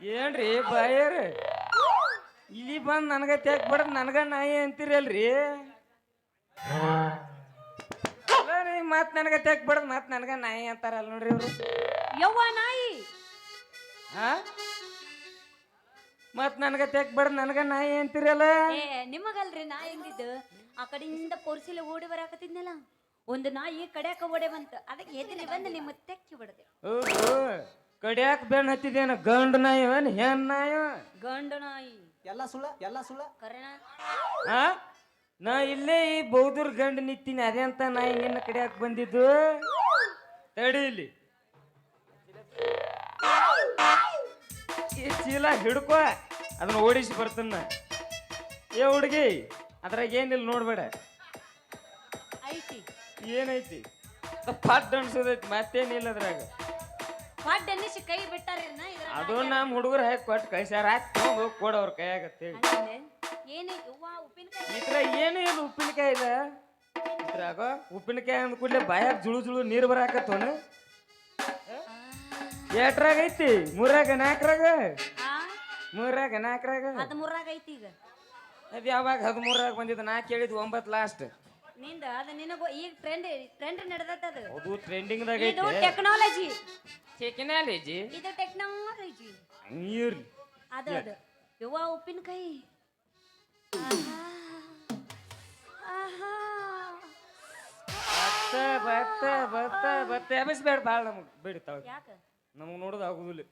ಏನ್ರಿ ಬಾಯರ್? ಇಲ್ಲಿ ಬಂದ್ ನನಗ ತೆಕ್ ಬಡದ್ ನನಗ ನಾಯಿ ಅಂತೀರಲ್ರಿ? ರೀ ಮತ್ ನನಗ ತೆಗ್ ಬಡದ್ ಮತ್ ನನಗ ನಾಯಿ ಅಂತಾರಲ್ಲ ನೋಡ್ರಿ ಇವ್ರು. ಯವ್ವ ನಾಯಿ? ಹಾ ಮತ್ ನನಗ ತೆಕ್ ಬಡ ನನಗ ನಾಯಿ ಅಂತೀರಲ್ಲ? ಏ ನಿಮಗಲ್ರಿ ನಾಯಿ ಹೆಂಗಿದ್ದು ಆ ಕಡೆಯಿಂದ ಪೊರ್ಸಿಲೆ ಓಡಿ ಬರಾಕತ್ತಿದ್ನಲ್ಲ. ಒಂದು ನಾಯಿ ಕಡ್ಯಾಕ ಓಡೆ ಬಂತು ಅದಕ್ಕೆ ಎದುರಿ ಬಂದು ನಿಮ್ಮ ತೆಕ್ಕಿ ಬಿಡದೆ. ಓಹೋ ಕಡಿಯಾಕ ಬೆನ್ ಹತ್ತಿದೇನ? ಗಂಡ ನಾಯಿ ಏನ್ ಹೆಣ್ ನಾಯಿ ಗಂಡ ನಾಯಿ. ಎಲ್ಲ ಸುಳ್ಳ ಎಲ್ಲ ಸುಳ್ಳ. ಕರೆನಾ ಆ? ನಾ ಇಲ್ಲೇ ಈ ಬೌದ್ರ ಗಂಡ ನಿಂತೀನಿ. ಅದೇ ಅಂತ ನಾಯಿ ನಿನ್ನ ಕಡ್ಯಾಕ ಬಂದಿದ್ದು? ತಡಿ ಇಲ್ಲಿ. ಈ ಚೀಲ ಹಿಡ್ಕೋ. ಅದನ್ನ ಓಡಿಸಿ ಬರ್ತನ್ನ ಏ ಹುಡುಗಿ ಅದ್ರಾಗ ಏನಿಲ್ಲ ನೋಡ್ಬೇಡ. ಐತಿ ಏನೈತಿ? ಪಟ್ ಅನ್ಸೋದೈತಿ ಮತ್ತೇನಿಲ್ಲ ಅದ್ರಾಗ. ಅನ್ನಿಸಿ ಕೈ ಬಿಟ್ಟಾರ ಅದು ನಮ್ಮ ಹುಡುಗರು ಹಾಕಿ ಕೊಟ್ಟು ಕಳ್ಸ್ಯಾರ ಹೋಗಿ ಕೊಡೋರ್ ಕೈಯಾಗ ಅಂತೇಳಿ ಏನೇ ಯವ್ವ ಉಪ್ಪಿನಕಾಯಿ ಇದ್ರ ಏನು ಇಲ್ಲ ಉಪ್ಪಿನಕಾಯಿ ಇದೆ. ಇದ್ರಾಗ ಉಪ್ಪಿನಕಾಯಿ ಅಂದ ಕೂಡಲೇ ಬಾಯಾಗ ಜುಳು ಜುಳು ನೀರು ಬರಾಕತ್ತವನ ಎಟ್ರಾಗ ಐತಿ? ಮೂರಾಗ ನಾಲ್ಕರಾಗ ಆ. ಮೂರಾಗ ನಾಲ್ಕರಾಗ ಹದಿಮೂರಾಗ ಐತಿ ಈಗ. ಅದು ಯಾವಾಗ ಹದಿಮೂರಾಗ ಬಂದಿದ್ದು ನಾ ಕೇಳಿದ್ದು ಒಂಬತ್ತು ಲಾಸ್ಟ್ ನಿಂದ ಅದು ನಿನಗ ಈಗ ಟ್ರೆಂಡ್ ಟ್ರೆಂಡ್ ನಡೆದತ್ತ ಅದು. ಅದು ಟ್ರೆಂಡಿಂಗ್ದಾಗ ಇದು ಐತಿ. ಟೆಕ್ನಾಲಜಿ ಟೆಕ್ನಾಲಜಿ ಇದು ಟೆಕ್ನಾಲಜಿ ನೀರ್ ಅದು ಅದು. ಯವ್ವ ಉಪ್ಪಿನಕಾಯಿ. ಆಹಾ. ಆಹಾ. ಬತ್ತ ಬತ್ತ ಬತ್ತ ಬತ್ತ. ಬೇಡ ಭಾಳ ನಮಗೆ ಬಿಡ್ತಾವ. ಯಾಕ? ನಮಗೆ ನೋಡೋದು ಆಗುದಿಲ್ಲ.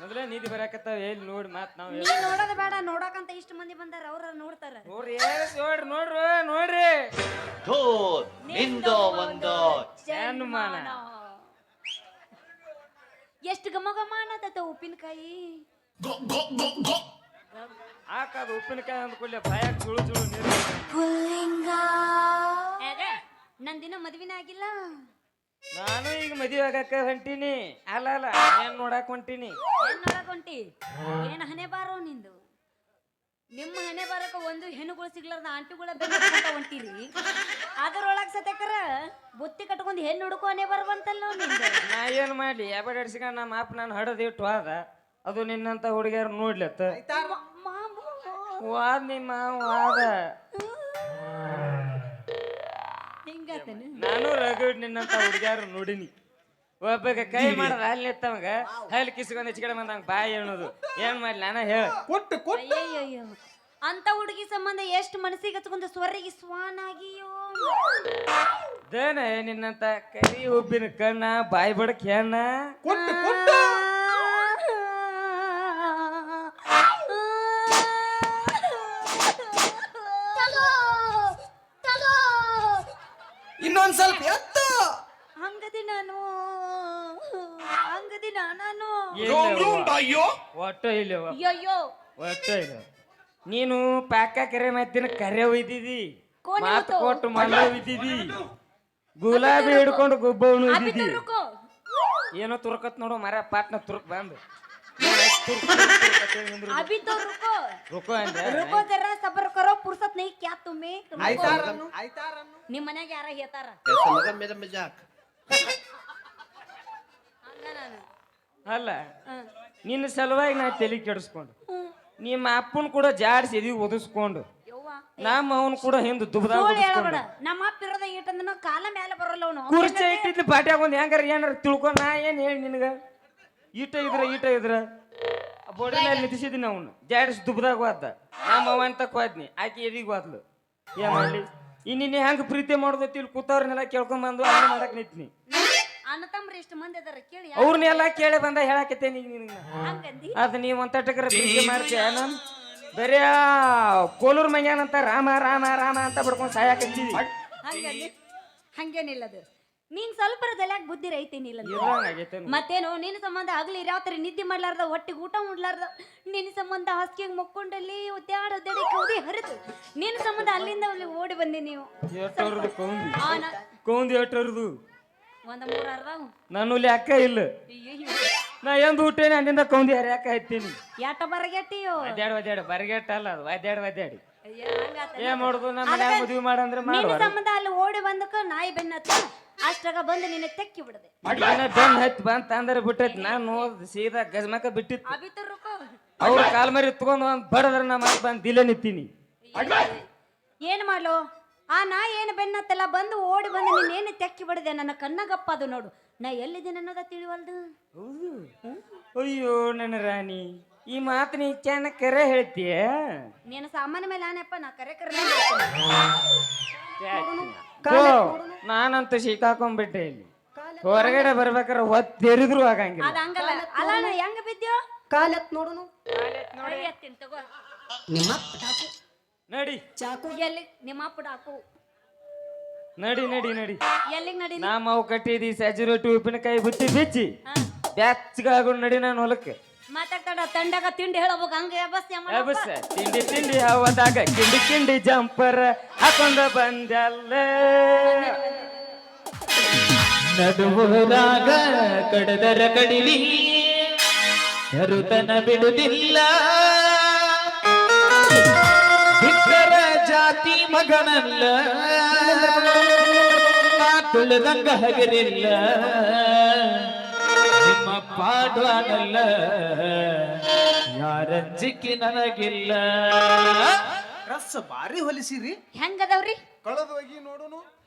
ಮೊದಲೇ ನಿಧಿ ಬರಾಕತ್ತಾವ ಎಲ್ಲಿ ನೋಡಿ ಮಾತ್ ನಾವು ನೀ ನೋಡೋದು ಬೇಡ ನೋಡಕಂತ ಇಷ್ಟು ಮಂದಿ ಬಂದಾರ ಅವ್ರ ನೋಡ್ತಾರ. ನೋಡ್ರಿ ಏಸ್ ನೋಡ್ರಿ ನೋಡ್ರಿ ನೋಡ್ರಿ. ಥೂ ನಿಂದು ಒಂದು ಜನ್ಮಾನ. ಎಷ್ಟು ಘಮ ಘಮ ಅನ್ನತತ್ತ ಉಪ್ಪಿನಕಾಯಿ ಹಾಕದು ಉಪ್ಪಿನಕಾಯಿ ಅಂದ ಭಯ ಜುಳು ಜುಳು ನೀರು. ನಂದಿನ ಮದ್ವಿನ ಆಗಿಲ್ಲ. ನಾನು ಈಗ ಮದುವೆ ಆಗಕ್ಕ ಹೊಂಟೀನಿ. ಅಲ್ಲ ಅಲ್ಲ ಏನ್ ನೋಡಕ್ ಹೊಂಟೀನಿ? ಏನ್ ನೋಡಕ್ ಹೊಂಟಿ? ಏನ್ ಹಣೆ ಬಾರೋ ನಿಂದು? ನಿಮ್ಮ ಹಣೆ ಬಾರಕ ಒಂದು ಹೆಣ್ಣುಗಳು ಸಿಗ್ಲಾರ್ದ ಆಂಟಿಗಳ ಬೆನ್ನ ಹೊಂಟಿರಿ. ಅದರೊಳಗ್ ಸತ್ಯಕರ ಬುತ್ತಿ ಕಟ್ಕೊಂಡು ಹೆಣ್ಣು ಹುಡುಕು ಹಣೆ ಬರ್ಬಂತಲ್ಲ ನಿಂದು. ನಾ ಏನ್ ಮಾಡ್ಲಿ? ಯಾಬಡ್ ಅಡ್ಸ್ಕೊಂಡ್ ನಮ್ಮ ಅಪ್ಪ ನಾನು ಹಡ್ದಿಟ್ಟು ಇಟ್ಟು ಹೋದ. ಅದು ನಿನ್ನಂತ ಹುಡುಗಿಯರು ನೋಡ್ಲತ್ತ ಮಾಮು ವಾದ್ ನಿಮ್ಮ ವಾದ ನಾನು ರಗಡ್ ನಿನ್ನಂತ ಹುಡುಗಿಯರು ನೋಡಿನಿ. ಒಬ್ಬಗ ಕೈ ಮಾಡದ ಅಲ್ಲಿ ನಿತ್ತವಂಗ ಹಲ್ ಕಿಸ್ಕೊಂಡ್ ಹೆಚ್ಚು ಕಡೆ ಬಂದಂಗ ಬಾಯಿ ಹೇಳೋದು ಏನ್ ಮಾಡ್ಲಿ ನಾನ ಹೇಳ. ಕೊಟ್ಟು ಕೊಟ್ಟು. ಅಯ್ಯಯ್ಯೋ ಅಂತ ಹುಡುಗಿ ಸಂಬಂಧ ಎಷ್ಟು ಮನಸ್ಸಿಗೆ ಹಚ್ಕೊಂಡ ಸ್ವರ್ರಿಗೆ ಸ್ವಾನಾಗಿಯೋ. ದೇನ ನಿನ್ನಂತ ಕರಿ ಉಬ್ಬಿನ ಕಣ್ಣ ಬಾಯಿ ಬಡಕ್ ಹೆಣ್ಣ. ಕೊಟ್ಟು ಕೊಟ್ಟು ಇನ್ನೊಂದ್ ಸ್ವಲ್ಪ ಎತ್ತ ಹಂಗದಿ ನಾನು ಹಂಗದಿ ನಾನು ಒಟ್ಟ ಇಲ್ಲವ ಅಯ್ಯಯ್ಯೋ ಒಟ್ಟ ಇಲ್ಲ ನೀನು ಪಾಕ ಕರೆ ಮತ್ತಿನ ಕರೆ ಒಯ್ದಿದಿ ಕೋಣೆ ಮಾತು ಹೊತ್ತು. ಕೊಟ್ಟು ಮಲ್ಲ ಒಯ್ದಿದಿ ಗುಲಾಬಿ ಹಿಡ್ಕೊಂಡು ಗುಬ್ಬವನು ಅಭಿ ಒಯ್ದಿದಿ ತುರುಕು ಏನೋ ತುರ್ಕತ್ ನೋಡು ಮರ ಪಾಟ್ನ ತುರ್ಕ್ ಬಂದು ಏನ್ ಆಯ್ತ್ ತುರ್ಕ್ ತುರ್ಕ್ ತುರ್ಕ್ ಅಂತ ಹೇಳಿ ನಿಂದ್ರು. ಅಭಿ तो रुको ರುಕೋ ಅಂದೆ रुको जरा सबर करो फुर्सत नहीं क्या तुम्हें रुको. ಆಯ್ತಾರನ್ನು ಆಯ್ತಾರನ್ನು ನಿಮ್ ಮನ್ಯಾಗ ಯಾರ ಹೇಳ್ತಾರ ಅಲ್ಲ? ನಿನ್ನ ಸಲುವಾಗಿ ನಾ ತಲೆ ಕೆಡಿಸ್ಕೊಂಡು. ನಿಮ್ಮ ಅಪ್ಪನ ಕೂಡ ಜಾಡ್ಸಿ ಎದಿ ಒದಿಸ್ಕೊಂಡು. ನಮ್ಮ ಅವನ್ ಕೂಡ ಹಿಂದ್ ದುಬ್ದಾಗ ಒದಿಸ್ಕೊಂಡು. ನಮ್ಮ ಅಪ್ಪ ಇರೋದ ಕಾಲ ಮೇಲೆ ಬರಲ್ಲ ಅವನು. ಕುರ್ಚಿ ಇಟ್ಟಿದ್ಲಿ ಪಾಟ್ಯಾಗ ಒಂದು ಹೆಂಗಾರ ಏನಾರ ತಿಳ್ಕೊ ನಾ ಏನ್ ಹೇಳಿ ನಿನಗ? ಈಟ ಇದ್ರ ಈಟ ಇದ್ರ. ಬೋಡಿ ಮೇಲೆ ನಿಂತಿಸಿದ್ದೀನಿ ಅವನು. ಜಾಡ್ಸ್ ದುಬ್ದಾಗ ಹೋದ ನಮ್ಮ ಅವ ಅಂತ ಹೋದ್ನಿ ಆಕಿ ಎದಿಗೆ ಹೋದ್ಲು ಏನ್ ಮಾಡ್ಲಿ? ಇನ್ನಿನ್ನ ಹೆಂಗ್ ಪ್ರೀತಿ ಮಾಡೋದೈತಿ ಇಲ್ಲಿ ಕೂತವ್ರನ್ನೆಲ್ಲ ಕೇಳ್ಕೊಂಡ್ ಬಂದು ಮಾಡಕ್ ನಿಂತ್ನಿ. ಅಣ್ಣ ತಮ್ರಿ ಎಷ್ಟು ಮಂದಿ ಅದಾರ ಕೇಳಿ ಅವ್ರನ್ನೆಲ್ಲ ಕೇಳಿ ಬಂದ ಹೇಳಕತ್ತೇನಿ ಹಂಗಂದಿ ಅದು ನೀವು ಒಂತಟಕರ ಪ್ರೀತಿ ಮಾಡ್ತೀಯ ನಾನು ಬರೀ ಕೋಲೂರ್ ಮಂಗ್ಯಾನ ಅಂತ ರಾಮ ರಾಮ ರಾಮ ಅಂತ ಬಿಡ್ಕೊಂಡು ಸಾಯಕತ್ತೀವಿ ಹಂಗಂದಿ ಹಂಗೇನಿಲ್ಲ ಅದು ನೀನ್ ಸ್ವಲ್ಪ ಬುದ್ಧಿ ರೈತೇನಿಲ್ಲ ಮತ್ತೇನು ನಿನ್ನ ಸಂಬಂಧ ಆಗ್ಲಿ ರಾತ್ರಿ ನಿದ್ದೆ ಮಾಡ್ಲಾರ್ದ ಒಟ್ಟಿಗೆ ಊಟ ಮಾಡ್ಲಾರ್ದ ನಿನ್ನ ಸಂಬಂಧ ಹಾಸಿಗೆ ಮುಕ್ಕೊಂಡಲ್ಲಿ ಒದ್ದಾಡ ಒದ್ದಾಡಿ ಕೌದಿ ಹರಿದು ನಿನ್ನ ಸಂಬಂಧ ಅಲ್ಲಿಂದ ಅಲ್ಲಿ ಓಡಿ ಬಂದಿ ನೀವು ಕೌಂದಿ ಒಂದ ಮೂರ ಅಕ್ಕ ಇಲ್ಲ. ನಾ ಎಂದು ಹುಟ್ಟೇನೆ ಅಲ್ಲಿಂದ ಕೌಂದಿ ಹರ್ಯಾಕ ಹತ್ತೀನಿ. ಯಾಟ ಬರಗೆಟ್ಟಿಯೋ? ಒದ್ಯಾಡ ಒದ್ಯಾಡ ಬರಗೆಟ್ಟ ಅಲ್ಲ ಅದು ಒದ್ಯಾಡ ಒದ್ಯಾಡಿ. ಏ. ಏನ್ ಮಾಡುದು? ನಮ್ಮ ಮನ್ಯಾಗ ಮದುವೆ ಮಾಡಂದ್ರೆ ನಿನ್ನ ಮಾಡುವ ಸಂಬಂಧ ಅಲ್ಲಿ ಓಡಿ ಬಂದಕ ನಾಯಿ ಬೆನ್ನತ್ತು ಅಷ್ಟಾಗ ಬಂದು ನಿನ್ನ ತೆಕ್ಕಿ ಬಿಡದೆ. ಬೆನ್ ಹತ್ತಿ ಬಂತ ಅಂದ್ರೆ ಬಿಟ್ಟೈತಿ. ನಾನು ಸೀದಾ ಗಜಮಕ ಬಿಟ್ಟಿತ್ತು ಅಭಿತು ರುಕ. ಅವ್ರ ಕಾಲ್ ಮರಿ ತಗೊಂಡ್ ಒಂದ್ ಬಡದ್ರ ನಮ್ಮ ಮನೆ ಬಂದ್ ದಿಲೆ ನಿತ್ತೀನಿ ಏನ್ ಮಾಡ್ಲು? ಆ ನಾ ಏನು ಬೆನ್ನತ್ತಲ್ಲ ಬಂದು ಓಡಿ ಬಂದು ನೀನೇನು ತೆಕ್ಕಿ ಬಿಡದೆ ನನ್ನ ಕಣ್ಣಗಪ್ಪ ಅದು ನೋಡು. ನಾ ಎಲ್ಲಿದ್ದೀನಿ ಅನ್ನೋದ ತಿಳಿವಲ್ದು? ಹೌದು. ಅಯ್ಯೋ ನನ್ನ ರಾಣಿ ಈ ಮಾತು ನೀ ಚೆನ್ನ ಕರೆ ಹೇಳ್ತೀಯ? ನೀನು ಸಾಮಾನ್ಯ ಮೇಲೆ ಆನೆಪ್ಪ ನಾ ಕರೆ ಕರೆ ನಾನಂತೂ ಸಿಕ್ಕಾಕೊಂಡ್ಬಿಟ್ಟೆ ಇಲ್ಲಿ. ಹೊರಗಡೆ ಬರ್ಬೇಕಾರೆ ಹೊತ್ತೆರಿದ್ರು ಆಗಂಗಿಲ್ಲ. ಅದ ಹಂಗಲ್ಲ. ಅಲ್ಲ ನಾ ಹೆಂಗ ಬಿದ್ದ್ಯೋ ಕಾಲೆತ್ ನೋಡುನು. ಕೈ ಎತ್ತೀನಿ ತಗೋ. ನಿಮ್ಮ ನಡಿ. ಚಾಕು. ಎಲ್ಲಿ? ನಿಮ್ಮ ಅಪ್ಪ ಡಾಕು ನಡಿ ನಡಿ ನಡಿ. ಎಲ್ಲಿಗೆ ನಡಿ ನಾ ಮಾವು ಕಟ್ಟಿದಿ ಸಜ್ಜಿ ರೊಟ್ಟಿ ಉಪ್ಪಿನಕಾಯಿ ಬುತ್ತಿ ಬಿಚ್ಚಿ. ಬ್ಯಾಚ್ಗಾಗೊಂಡು ನಡಿ ನಾನು ಹೊಲಕ್ಕೆ. ಮಾತಾಡ್ತಾಡ ತಂಡಾಗ ತಿಂಡಿ ಹೇಳಬೇಕು ಹಂಗ ಬಸ್ ಬಸ್ ತಿಂಡಿ ತಿಂಡಿ ಹವದಾಗ ಕಿಂಡಿ ಕಿಂಡಿ ಜಂಪರ್ ಹಾಕೊಂಡ ಬಂದಲ್ಲ ನಡುವುದಾಗ ಕಡದರ ಕಡಿಲಿ ಕರುತನ ಬಿಡುದಿಲ್ಲ. ಬಿಟ್ಟರ ಜಾತಿ ಮಗನಲ್ಲ. ನಾ ತುಳಿದಂಗ ಹಗರಿಲ್ಲ. ನಿಮ್ಮ ಪಾಡ್ವಾನಲ್ಲ. ಯಾರಂಜಿಕ್ಕಿ ನನಗಿಲ್ಲ. ರಸ್ ಬಾರಿ ಹೊಲಿಸಿರಿ. ಹೆಂಗದವ್ರಿ? ಕಳೆದ ಹೋಗಿ ನೋಡುನು.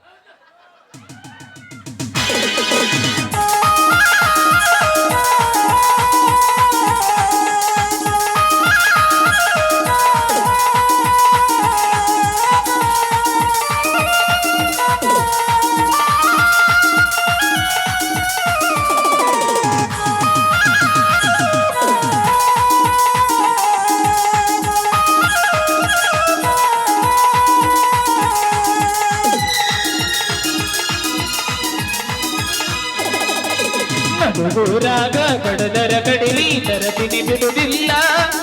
ನಡುಗೂರಾಗ ಕಡದರ ಕಡಿಲಿ ತರತಿನಿ ಬಿಡುವುದಿಲ್ಲ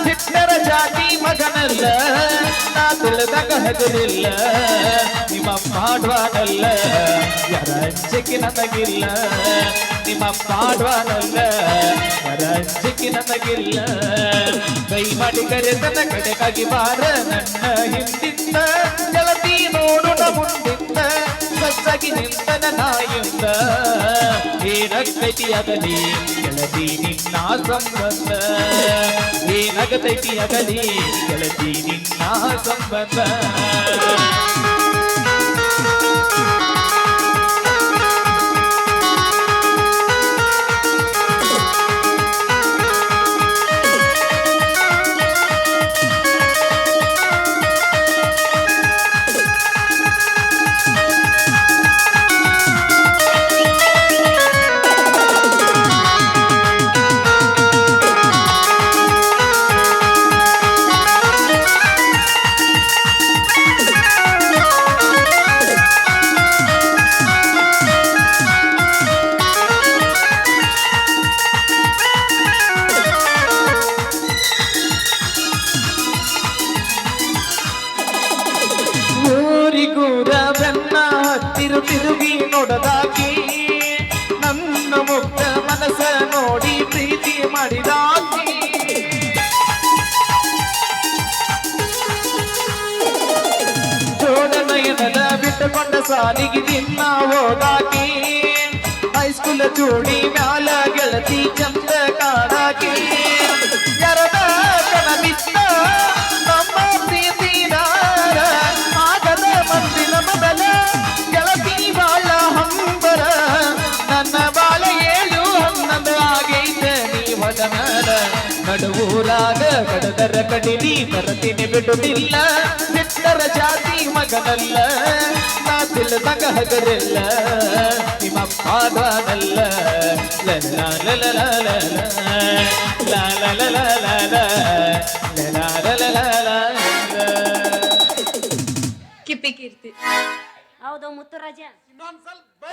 ಬಿಟ್ಟರ ಜಾತಿ ಮಗನಲ್ಲ ನಾ ತಿಳಿದಾಗ ಹಗಲಿಲ್ಲ ನಿಮ್ಮ ಪಾಡ್ವಾನಲ್ಲ ಯಾರ ಅಂಜಿಕೆ ನನಗಿಲ್ಲ. ನಿಮ್ಮ ಪಾಡ್ವಾನಲ್ಲ ಯಾರ ಅಂಜಿಕೆ ನನಗಿಲ್ಲ. ಕೈ ಮಾಡಿ ಕರೆತನ ಕಡೆಗಾಗಿ ಬಾರ ನನ್ನ ಹಿಂದಿಂದ. ಗೆಳತಿ ನೋಡು ಮುಂದಿಂದ ಸಜ್ಜಾಗಿ ನಿಂತನ ನಾಯಿಂದ ಏನಾಗತೈತಿ ಆಗಲಿ ಗೆಳತಿ ನಿನ್ನ ಸಂಬಂಧ. ಏನಾಗತೈತಿ ಆಗಲಿ ಗೆಳತಿ ನಿನ್ನ ಸಂಬಂಧ. ಊರಿಗೂರ ಬೆನ್ನ ಹತ್ತಿರು ತಿರುಗಿ ನೋಡದಾಗಿ ನನ್ನ ಮುಕ್ತ ಮನಸ ನೋಡಿ ಪ್ರೀತಿ ಮಾಡಿದಾಗಿ ಜೋಡನಯನದ ಬಿಟ್ಟುಕೊಂಡ ಸಾಲಿಗೆ ದಿನ ಹೋದಾಕಿ. ಹೈಸ್ಕೂಲ್ ಜೋಡಿ ಮ್ಯಾಲ ಗೆಳತಿ ಚಂದ ಕಾಡಾಕಿ. ಯಾರದ ಕಣಮಿತ್ತ ಕಡದರ ಕಡಿರಿ ಬರತೀನಿ ಬಿಡುವುದಿಲ್ಲ ನೆಟ್ಟರ ಜಾತಿ ಮಗನಲ್ಲ ನಾ ತಿಳಿದಾಗ ಹಗರಲ್ಲ ನಿಮ್ಮಪ್ಪಾದಲ್ಲ ಲಲ್ಲ ಲಲ ಲಲ ಲಲ ಕಿಪ್ಪಿ ಕೀರ್ತಿ ಹೌದು ಮುತ್ತುರಾಜ ಇನ್ನೊಂದ್ ಸ್ವಲ್ಪ